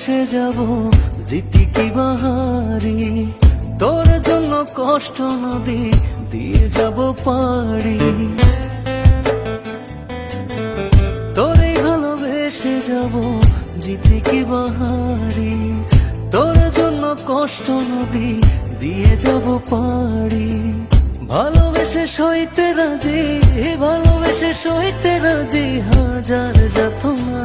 ভালোবেসে যাব। জিতি কি বাহারি? তোর জন্য কষ্ট নদী দিয়ে যাব পাড়ি। তোরে ভালোবেসে যাব, জিতি কি বাহারি? তোর জন্য কষ্ট নদী দিয়ে যাব পাড়ি। ভালোবেসে সইতে রাজি, ভালোবেসে সইতে রাজি, হাজার যাতনা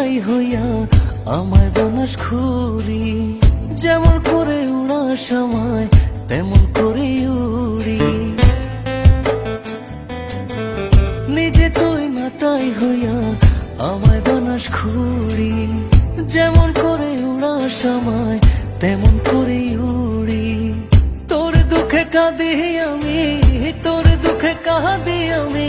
নাটাই হইয়া আমায় বানাস খুরি যেমন করে উড়া সময়, তেমন করে উড়ি। নিজে তুই নাটাই হইয়া আমায় বানাস খুরি যেমন করে উড়া সময়, তেমন করে উড়ি। তোর দুঃখে কাঁদি আমি, তোর দুঃখে কাঁদি আমি